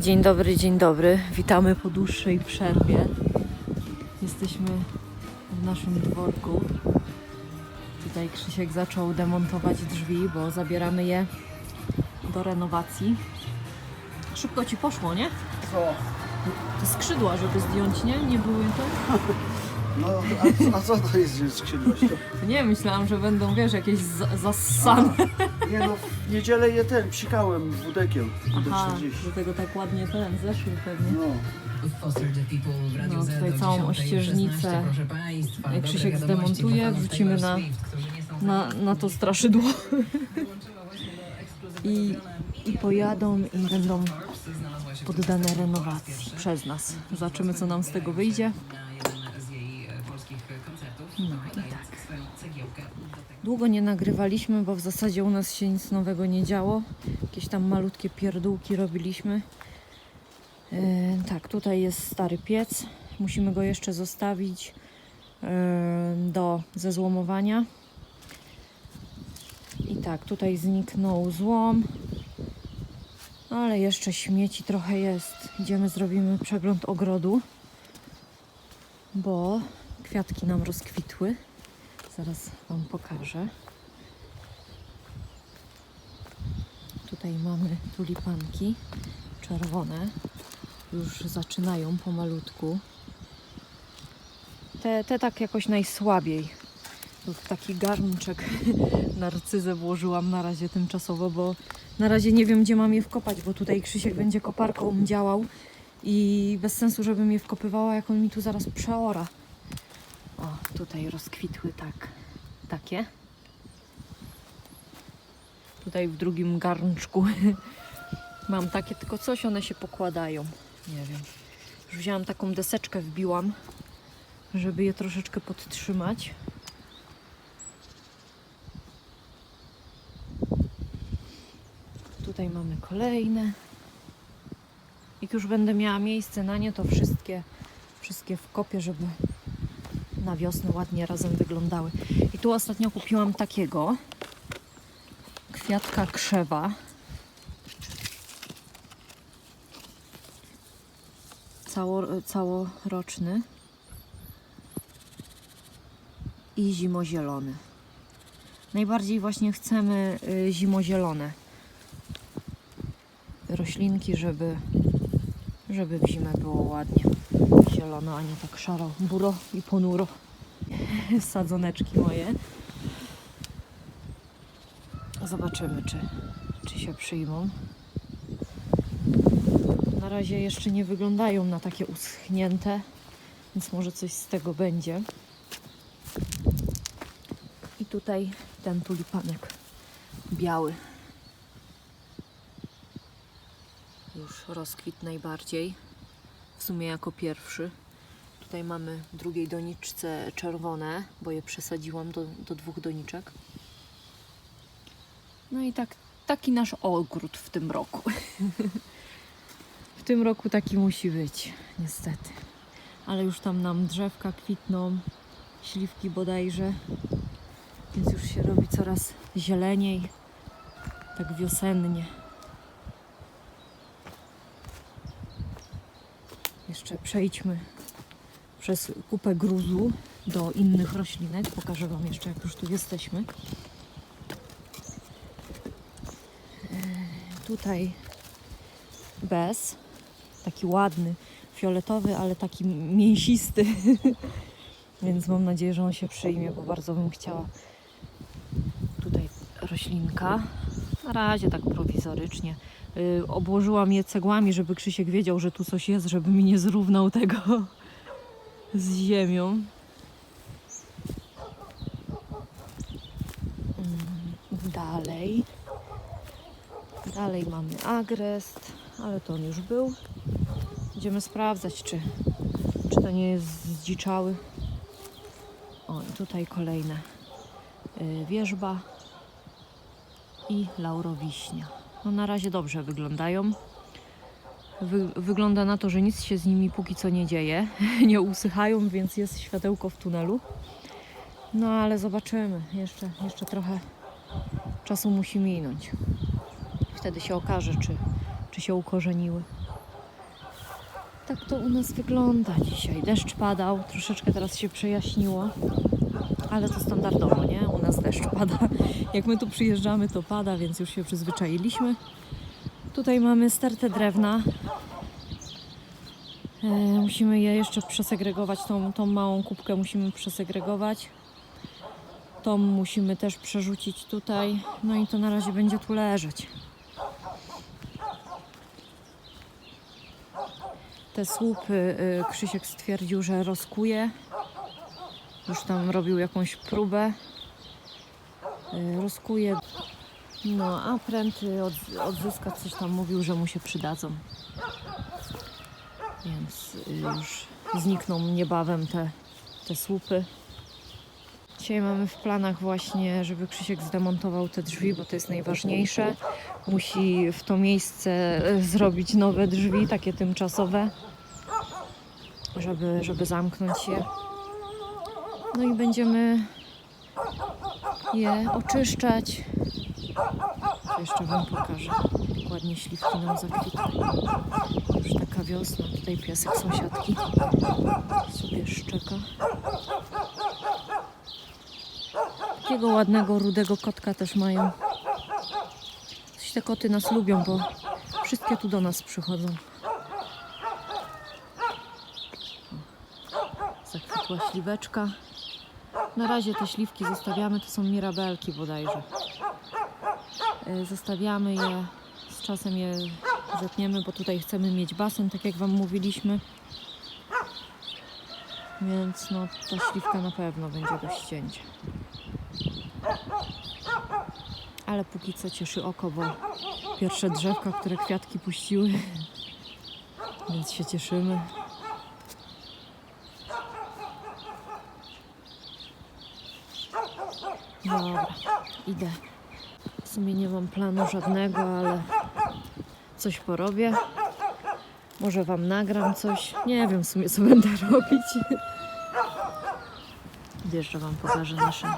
Dzień dobry, dzień dobry. Witamy po dłuższej przerwie. Jesteśmy w naszym dworku. Tutaj Krzysiek zaczął demontować drzwi, bo zabieramy je do renowacji. Szybko ci poszło, nie? Co? Te skrzydła, żeby zdjąć, nie? Nie były to? No, a, a co to jest skrzydłość? Nie, myślałam, że będą, wiesz, jakieś za- zassane. Nie no, w niedzielę je ten, psikałem wódekiem. Aha, WD-40. do tego tak ładnie ten zeszły pewnie. No, No, tutaj całą ościeżnicę Jak Krzysiek zdemontuje, wrzucimy na- Na, na to straszydło. I, I pojadą i będą poddane renowacji przez nas. Zobaczymy, co nam z tego wyjdzie. No i tak. Długo nie nagrywaliśmy, bo w zasadzie u nas się nic nowego nie działo. Jakieś tam malutkie pierdółki robiliśmy. Yy, tak, tutaj jest stary piec. Musimy go jeszcze zostawić yy, do zezłomowania. I tak, tutaj zniknął złom. Ale jeszcze śmieci trochę jest. Idziemy, zrobimy przegląd ogrodu, bo kwiatki nam rozkwitły. Zaraz Wam pokażę. Tutaj mamy tulipanki czerwone. Już zaczynają pomalutku. Te, te tak jakoś najsłabiej. Tu taki garnczek narcyzę włożyłam na razie tymczasowo, bo na razie nie wiem, gdzie mam je wkopać, bo tutaj Krzysiek będzie koparką działał i bez sensu, żebym je wkopywała, jak on mi tu zaraz przeora. Tutaj rozkwitły tak, takie. Tutaj w drugim garnczku mam takie, tylko coś one się pokładają. Nie wiem. Już wzięłam taką deseczkę, wbiłam, żeby je troszeczkę podtrzymać. Tutaj mamy kolejne. Jak już będę miała miejsce na nie, to wszystkie, wszystkie wkopię, żeby na wiosnę ładnie razem wyglądały. I tu ostatnio kupiłam takiego kwiatka krzewa. Cało, całoroczny i zimozielony. Najbardziej właśnie chcemy y, zimozielone roślinki, żeby, żeby w zimę było ładnie zielono, a nie tak szaro, buro i ponuro. Sadzoneczki moje. Zobaczymy, czy, czy się przyjmą. Na razie jeszcze nie wyglądają na takie uschnięte, więc może coś z tego będzie. I tutaj ten tulipanek biały. Już rozkwit najbardziej. W sumie jako pierwszy. Tutaj mamy w drugiej doniczce czerwone, bo je przesadziłam do, do dwóch doniczek. No i tak, taki nasz ogród w tym roku. w tym roku taki musi być, niestety. Ale już tam nam drzewka kwitną, śliwki bodajże, więc już się robi coraz zieleniej, tak wiosennie. Jeszcze przejdźmy przez kupę gruzu do innych roślinek. Pokażę Wam jeszcze, jak już tu jesteśmy. E, Tutaj bez, taki ładny, fioletowy, ale taki mięsisty. Więc mam nadzieję, że on się przyjmie, bo bardzo bym chciała. Tutaj roślinka. Na razie tak prowizorycznie. Y, obłożyłam je cegłami, żeby Krzysiek wiedział, że tu coś jest, żeby mi nie zrównał tego z ziemią. Mm, Dalej. Dalej mamy agrest, ale to on już był. Będziemy sprawdzać, czy, czy to nie jest zdziczały. O, tutaj kolejne y, wierzba i laurowiśnia. No na razie dobrze wyglądają. Wy, wygląda na to, że nic się z nimi póki co nie dzieje. nie usychają, więc jest światełko w tunelu. No ale zobaczymy. Jeszcze, jeszcze trochę czasu musi minąć. Wtedy się okaże, czy, czy się ukorzeniły. Tak to u nas wygląda dzisiaj. Deszcz padał, troszeczkę teraz się przejaśniło, ale to standardowo, nie? U nas deszcz pada. Jak my tu przyjeżdżamy, to pada, więc już się przyzwyczailiśmy. Tutaj mamy stertę drewna. E, musimy je jeszcze przesegregować, tą, tą małą kubkę musimy przesegregować. Tą musimy też przerzucić tutaj. No i to na razie będzie tu leżeć. Te słupy y, Krzysiek stwierdził, że rozkuje. Już tam robił jakąś próbę. Y, Rozkuje. No, a pręty od, odzyskać coś tam mówił, że mu się przydadzą. Więc y, już znikną niebawem te, te słupy. Dzisiaj mamy w planach właśnie, żeby Krzysiek zdemontował te drzwi, bo to jest najważniejsze. Musi w to miejsce e, zrobić nowe drzwi, takie tymczasowe, żeby, żeby zamknąć je. No i będziemy je oczyszczać. To Jeszcze Wam pokażę. Ładnie śliwki nam zakwitły. Już taka wiosna. Tutaj piesek sąsiadki sobie szczeka. Takiego ładnego, rudego kotka też mają. Coś te koty nas lubią, bo wszystkie tu do nas przychodzą. Zakwitła śliweczka. Na razie te śliwki zostawiamy, to są mirabelki bodajże. E, Zostawiamy je, z czasem je zetniemy, bo tutaj chcemy mieć basen, tak jak Wam mówiliśmy. Więc no, ta śliwka na pewno będzie do ścięcia. Ale póki co cieszy oko, bo pierwsze drzewka, które kwiatki puściły, więc się cieszymy. Dobra, idę. W sumie nie mam planu żadnego, ale coś porobię. Może Wam nagram coś. Nie wiem w sumie, co będę robić. Jeszcze Wam pokażę nasze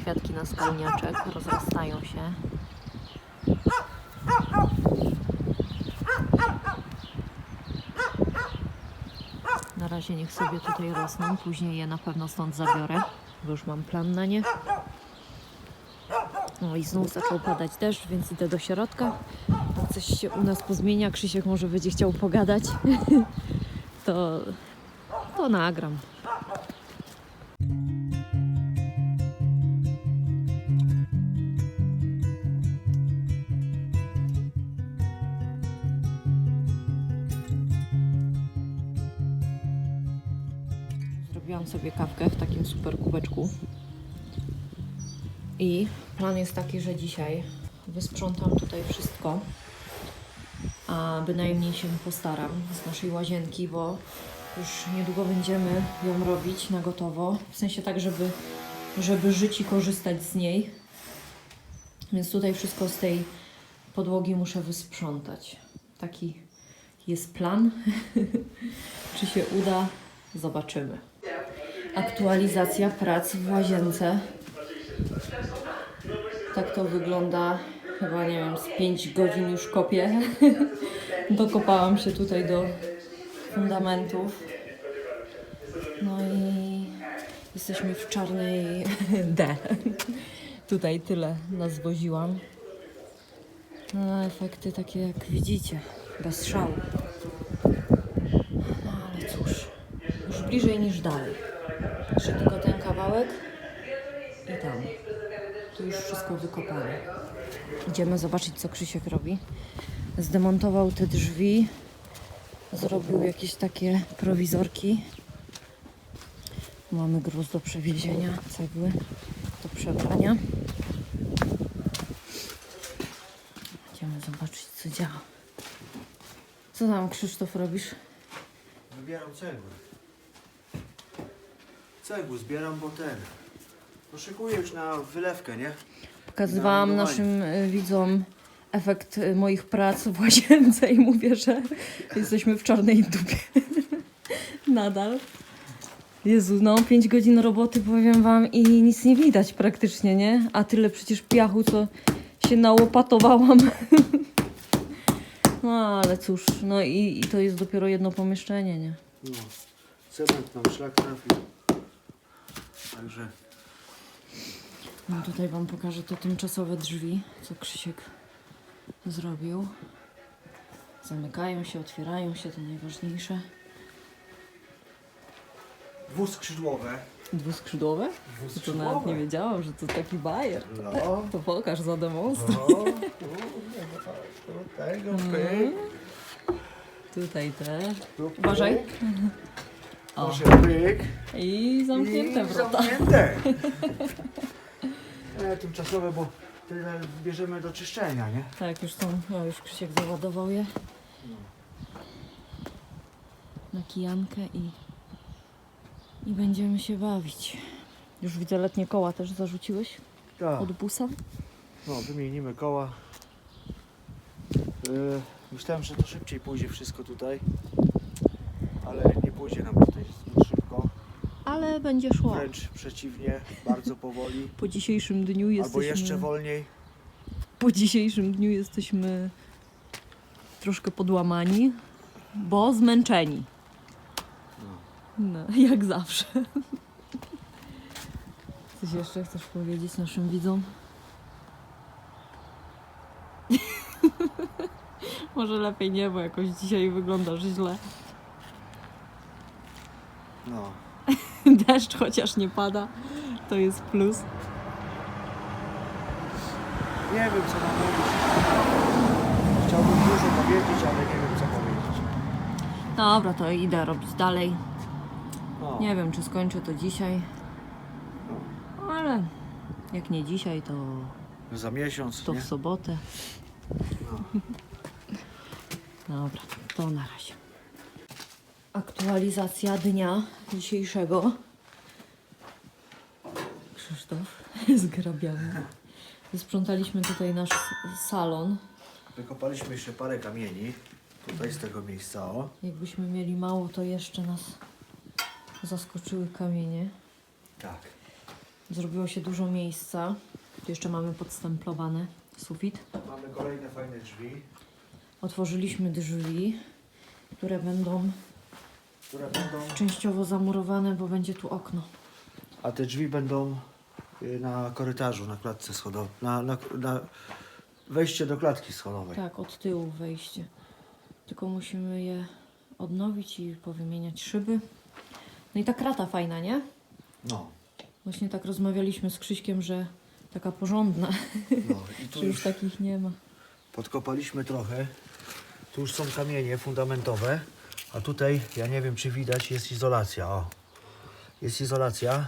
kwiatki na skalniaczek. Rozrastają się. Na razie niech sobie tutaj rosną. Później je na pewno stąd zabiorę, bo już mam plan na nie. No i znów zaczął padać deszcz, więc idę do środka. Coś się u nas pozmienia, Krzysiek może będzie chciał pogadać, to, to nagram. Sobie kawkę w takim super kubeczku. I plan jest taki, że dzisiaj wysprzątam tutaj wszystko, a bynajmniej się postaram z naszej łazienki, bo już niedługo będziemy ją robić na gotowo. W sensie tak, żeby, żeby żyć i korzystać z niej. Więc tutaj wszystko z tej podłogi muszę wysprzątać. Taki jest plan. Czy się uda? Zobaczymy. Aktualizacja prac w łazience. Tak to wygląda. Chyba nie wiem, z 5 godzin już kopię. Dokopałam się tutaj do fundamentów. No i jesteśmy w czarnej D. Tutaj tyle nas woziłam. No, efekty takie jak widzicie, bez szału. No ale cóż, już bliżej niż dalej. Jeszcze tylko ten kawałek i tam. Tu już wszystko wykopane. Idziemy zobaczyć, co Krzysiek robi. Zdemontował te drzwi. Zrobił jakieś takie prowizorki. Mamy gruz do przewiezienia, cegły do przebrania. Idziemy zobaczyć, co działa. Co tam, Krzysztof, robisz? Wybieram cegły. Cegły zbieram, bo ten. Poszykuję już na wylewkę, nie? Pokazywałam Na naszym y, widzom efekt y, moich prac w łazience i mówię, że jesteśmy w czarnej dupie. Nadal. Jezu, no 5 godzin roboty powiem wam i nic nie widać praktycznie, nie? A tyle przecież piachu, co się nałopatowałam. No ale cóż, no i, i to jest dopiero jedno pomieszczenie, nie? No, cement nam szlak trafił. Także No tutaj wam pokażę te tymczasowe drzwi, co Krzysiek zrobił. Zamykają się, otwierają się, to najważniejsze. dwuskrzydłowe. Dwuskrzydłowe? To nawet Dwuskrzydłowe. nie wiedziałam, że to taki bajer. No. To pokaż, zademonstruj. No, nie, no, tu tego, pyk, Tutaj też. tu, pyk. Uważaj. O. Proszę, pyk. I zamknięte I wrota. Zamknięte. E, tymczasowe, bo tyle bierzemy do czyszczenia, nie? Tak, już są, ja już Krzysiek załadował je na kijankę i, i będziemy się bawić. Już widzę letnie koła też zarzuciłeś Tak. od busa. No, wymienimy koła. Yy, myślałem, że to szybciej pójdzie wszystko tutaj, ale pójdzie nam tutaj zbyt szybko. Ale będzie szło. Wręcz przeciwnie, bardzo powoli. Po dzisiejszym dniu Albo jesteśmy... jeszcze wolniej. Po dzisiejszym dniu jesteśmy troszkę podłamani, bo zmęczeni. No, jak zawsze. Coś jeszcze chcesz powiedzieć naszym widzom? Może lepiej nie, bo jakoś dzisiaj wyglądasz źle. No. Deszcz chociaż nie pada, to jest plus. Nie wiem co mam mówić. Chciałbym dużo powiedzieć, ale nie wiem co powiedzieć. Dobra, to idę robić dalej. No. Nie wiem, czy skończę to dzisiaj, No. ale jak nie dzisiaj, to, Za miesiąc, to nie? w sobotę. No. Dobra, to na razie. Aktualizacja dnia dzisiejszego. Krzysztof zgrabiamy. Sprzątaliśmy tutaj nasz salon. Wykopaliśmy jeszcze parę kamieni. Tutaj z tego miejsca, o. Jakbyśmy mieli mało, to jeszcze nas zaskoczyły kamienie. Tak. Zrobiło się dużo miejsca. Tu jeszcze mamy podstemplowane sufit. Mamy kolejne fajne drzwi, Otworzyliśmy drzwi, które będą które będą... częściowo zamurowane, bo będzie tu okno. A te drzwi będą na korytarzu, na klatce schodowej. Na, na, na wejście do klatki schodowej. Tak, od tyłu wejście. Tylko musimy je odnowić i powymieniać szyby. No i ta krata fajna, nie? No. Właśnie tak rozmawialiśmy z Krzyśkiem, że taka porządna, no. I tu już już takich nie ma. podkopaliśmy trochę. Tu już są kamienie fundamentowe. A tutaj, ja nie wiem czy widać, jest izolacja. O. Jest izolacja.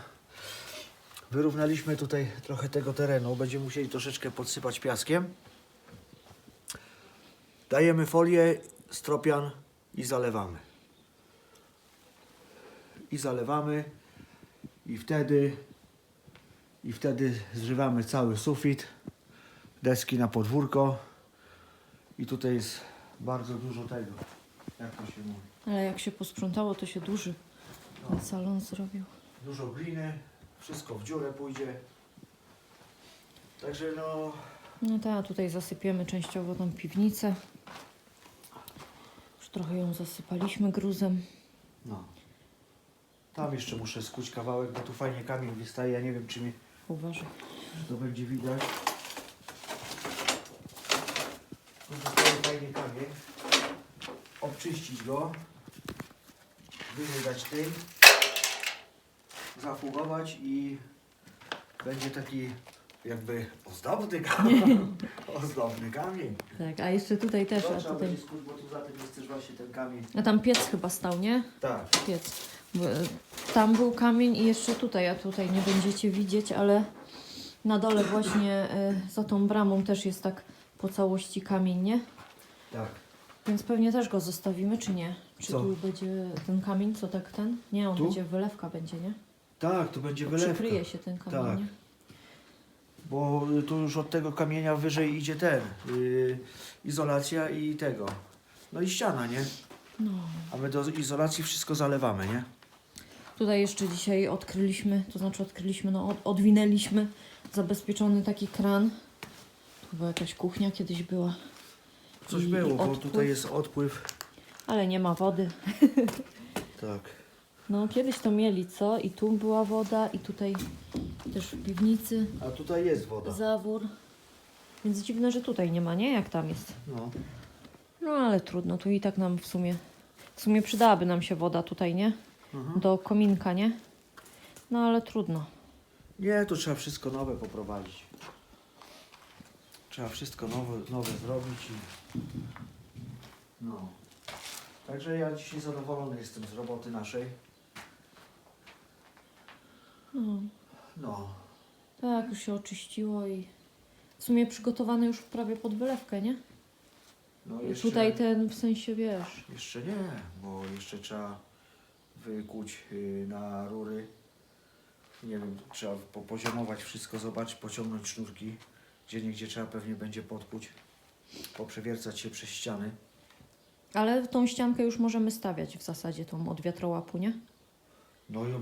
Wyrównaliśmy tutaj trochę tego terenu. Będziemy musieli troszeczkę podsypać piaskiem. Dajemy folię, stropian i zalewamy. I zalewamy. I wtedy i wtedy zżywamy cały sufit, deski na podwórko i tutaj jest bardzo dużo tego, jak to się mówi, Ale jak się posprzątało, to się duży ten salon zrobił. dużo gliny, wszystko w dziurę pójdzie. Także no, No tak, tutaj zasypiemy częściowo tą piwnicę. Już trochę ją zasypaliśmy gruzem. no. Tam jeszcze muszę skuć kawałek, bo tu fajnie kamień wystaje, ja nie wiem czy mi Uważaj. to będzie widać. Tu wystaje fajnie kamień. Obczyścić go. Wyżej dać tym. Zafugować i będzie taki jakby ozdobny kamień. ozdobny kamień. Tak, a jeszcze tutaj też, To a trzeba tutaj... będzie skuć, bo tu za tym jest też właśnie ten kamień. A tam piec chyba stał, nie? Tak. Piec. Bo, e, Tam był kamień i jeszcze tutaj, a tutaj nie będziecie widzieć, ale na dole właśnie e, za tą bramą też jest tak po całości kamień, nie? Tak. Więc pewnie też go zostawimy, czy nie? Czy Co? tu będzie ten kamień, co tak ten? Nie, on Tu? będzie wylewka będzie, nie? Tak, tu będzie wylewka. Przykryje się ten kamień, Tak. nie? Bo tu już od tego kamienia wyżej idzie ten, yy, izolacja i tego. No i ściana, nie? No. A my do izolacji wszystko zalewamy, nie? Tutaj jeszcze dzisiaj odkryliśmy, to znaczy odkryliśmy, no od, odwinęliśmy zabezpieczony taki kran. Tu Chyba jakaś kuchnia kiedyś była, Coś I było, bo odpływ. tutaj jest odpływ. ale nie ma wody. Tak. No kiedyś to mieli, co? I tu była woda, i tutaj też w piwnicy A tutaj jest woda. zawór. Więc dziwne, że tutaj nie ma, nie? Jak tam jest. No. No ale trudno, tu i tak nam w sumie, w sumie przydałaby nam się woda tutaj, nie? Mhm. Do kominka, nie? No ale trudno. Nie, tu trzeba wszystko nowe poprowadzić. Trzeba wszystko nowe, nowe zrobić i... No. Także ja dzisiaj zadowolony jestem z roboty naszej. No, No. tak, już się oczyściło i w sumie przygotowane już prawie pod wylewkę, nie? no jeszcze, Tutaj ten, w sensie, wiesz, Jeszcze nie, bo jeszcze trzeba wykuć y, na rury. Nie wiem, trzeba popoziomować wszystko, zobaczyć, pociągnąć sznurki. Gdzie niegdzie trzeba pewnie będzie podkuć. Poprzewiercać się przez ściany. ale tą ściankę już możemy stawiać w zasadzie, tą od wiatrołapu, nie? No i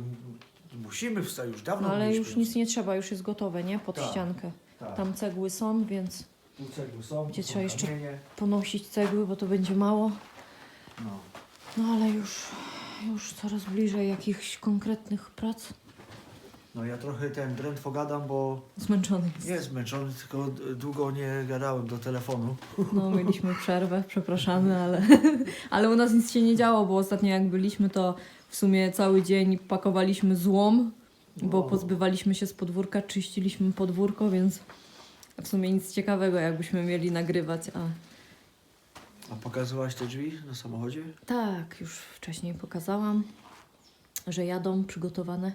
musimy wstać, już dawno No ale już nic nie trzeba, już jest gotowe, nie? Pod Tak. ściankę. Tak. Tam cegły są, więc Tu cegły są, Gdzie tu trzeba jeszcze- kamienie. ponosić cegły, bo to będzie mało. No. No ale już, już coraz bliżej jakichś konkretnych prac. no ja trochę ten drętwo gadam, bo Zmęczony jest. nie zmęczony, tylko d- długo nie gadałem do telefonu. No, mieliśmy przerwę, przepraszamy, ale, ale u nas nic się nie działo, bo ostatnio jak byliśmy, to w sumie cały dzień pakowaliśmy złom, bo No. pozbywaliśmy się z podwórka, czyściliśmy podwórko, więc w sumie nic ciekawego, jakbyśmy mieli nagrywać. A A pokazywałaś te drzwi na samochodzie? tak, już wcześniej pokazałam, że jadą przygotowane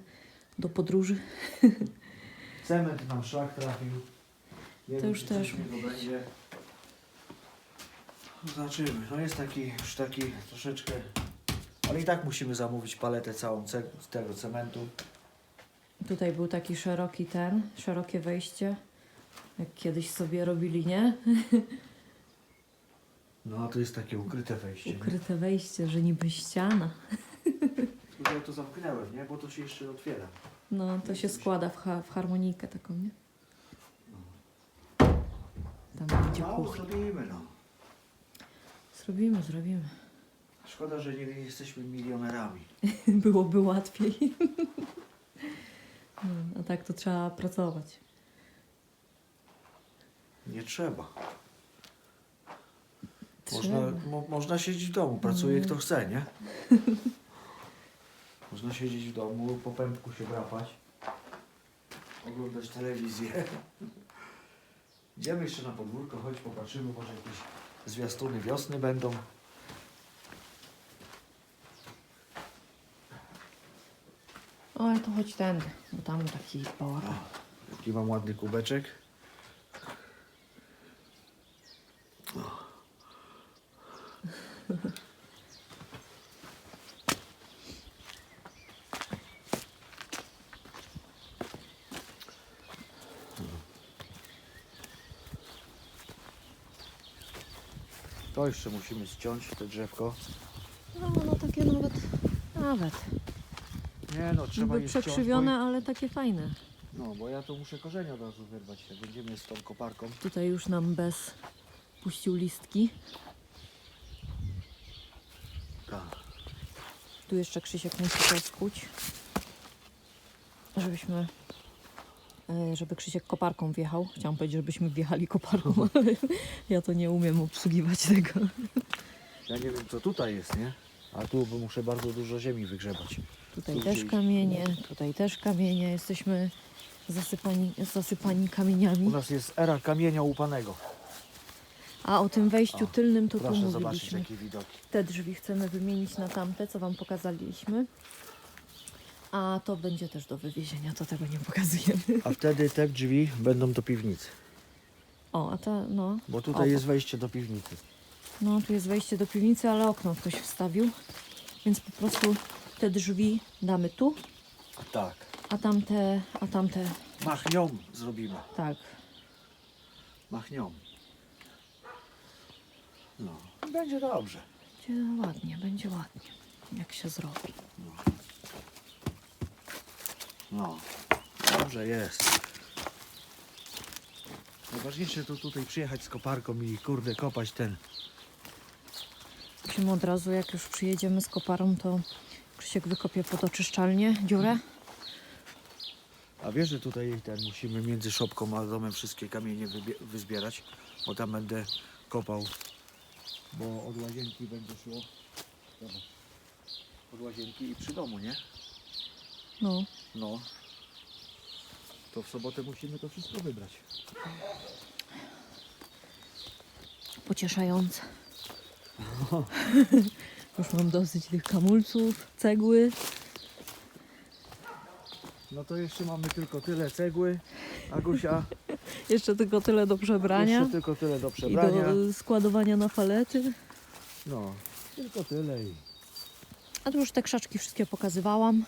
do podróży. Cement nam szlak trafił. Nie To już też będzie. Zobaczymy. No jest taki już taki troszeczkę. Ale i tak musimy zamówić paletę całą ce- z tego cementu. Tutaj był taki szeroki ten, szerokie wejście, jak kiedyś sobie robili, nie? No a to jest takie ukryte wejście. nie? Ukryte wejście, że niby ściana. Tylko Ja to zamknąłem, nie? Bo to się jeszcze otwiera. No, to się składa w, ha- w harmonikę taką, nie? Tam będzie No, kuchnia. zrobimy no. Zrobimy, zrobimy. Szkoda, że nie jesteśmy milionerami. Byłoby łatwiej. No, a tak to trzeba pracować. Nie trzeba. Można, mo, można siedzieć w domu, pracuje No. kto chce, nie? można siedzieć w domu, po pępku się drapać, oglądać telewizję. Idziemy jeszcze na podwórko, chodź popatrzymy, może jakieś zwiastuny wiosny będą. To chodź tędy, bo tam taki bałagan. jaki mam ładny kubeczek. To jeszcze musimy ściąć, te drzewko. No, no takie nawet, nawet. Nie no, trzeba Niby je ściąć, przekrzywione, ale takie fajne. bo- No, bo ja to muszę korzenie od razu wyrwać, jak będziemy z tą koparką. Tutaj już nam bez puścił listki. Tak. Tu jeszcze Krzysiek musi to skuć, żebyśmy, e, żeby Krzysiek koparką wjechał. Chciałam powiedzieć, żebyśmy wjechali koparką, ale ja to nie umiem obsługiwać tego. Ja nie wiem co tutaj jest, nie? A tu bo muszę bardzo dużo ziemi wygrzebać. Tutaj Tu też kamienie, tutaj też kamienie. Jesteśmy zasypani, zasypani kamieniami. U nas jest era kamienia łupanego. A o tym wejściu O, tylnym to tu Proszę zobaczyć mówiliśmy. jakie widoki. Te drzwi chcemy wymienić na tamte, co Wam pokazaliśmy. A to będzie też do wywiezienia, to tego nie pokazujemy. A wtedy te drzwi będą do piwnicy. O, a ta, no. Bo tutaj Obok. jest wejście do piwnicy. No, tu jest wejście do piwnicy, ale okno ktoś wstawił. Więc po prostu te drzwi damy tu, Tak. a tamte, a tamte, Machnią zrobimy. tak. Machnią. No. Będzie dobrze. Będzie ładnie, będzie ładnie, jak się zrobi. No, dobrze jest. Najważniejsze to tutaj przyjechać z koparką i kurde kopać ten. Musimy od razu, jak już przyjedziemy z koparą, to Krzysiek wykopie pod oczyszczalnię dziurę. A wiesz, że tutaj ten musimy między szopką a domem wszystkie kamienie wyzbierać, bo tam będę kopał, bo od łazienki będzie szło. Zobacz. Od łazienki i przy domu, nie? No, No. To w sobotę musimy to wszystko wybrać. pocieszające. już mam dosyć tych kamulców, cegły. No to jeszcze mamy tylko tyle cegły, Agusia. Jeszcze tylko tyle do przebrania Jeszcze tylko tyle do i przebrania. do składowania na palety. No, tylko tyle i... A tu już te krzaczki wszystkie pokazywałam.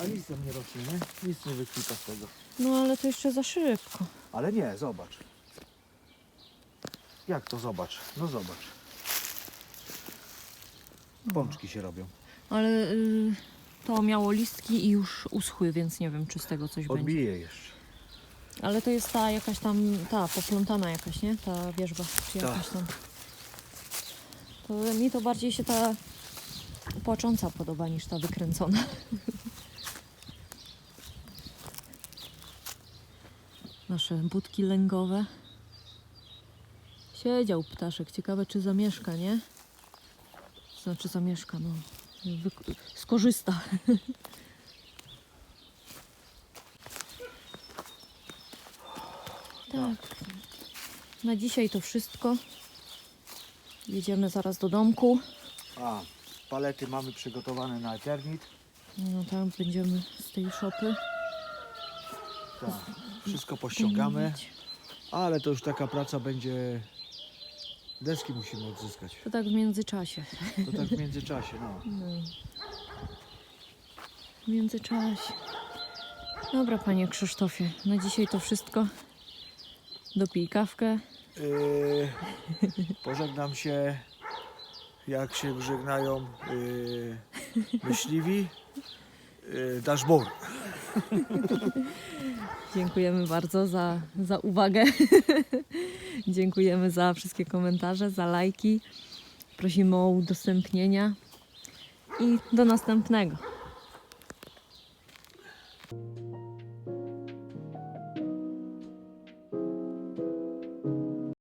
A nic tam nie rośnie, nie? Nic nie wykwita z tego. No ale to jeszcze za szybko. Ale nie, zobacz. Jak to zobacz? No zobacz. Pączki się robią. Ale y, to miało listki i już uschły, więc nie wiem, czy z tego coś będzie. Odbije jeszcze. Ale to jest ta jakaś tam, ta poplątana jakaś, nie? Ta wierzba, czy Tak. jakaś tam. To mi to bardziej się ta płacząca podoba niż ta wykręcona. Nasze budki lęgowe. Siedział ptaszek, ciekawe czy zamieszka, nie? Znaczy zamieszka, no. Skorzysta. Tak. Na dzisiaj to wszystko. Jedziemy zaraz do domku. A, palety mamy przygotowane na Eternit. No tam będziemy z tej szopy. Tak. Wszystko pościągamy. Ale to już taka praca będzie... Deski musimy odzyskać. To tak w międzyczasie. To tak w międzyczasie, no. No. W międzyczasie. Dobra, panie Krzysztofie, na dzisiaj to wszystko. Dopij kawkę. Yy, pożegnam się, jak się żegnają yy, myśliwi. Yy, dashboard. Dziękujemy bardzo za, za uwagę. Dziękujemy za wszystkie komentarze, za lajki. Prosimy o udostępnienia i do następnego.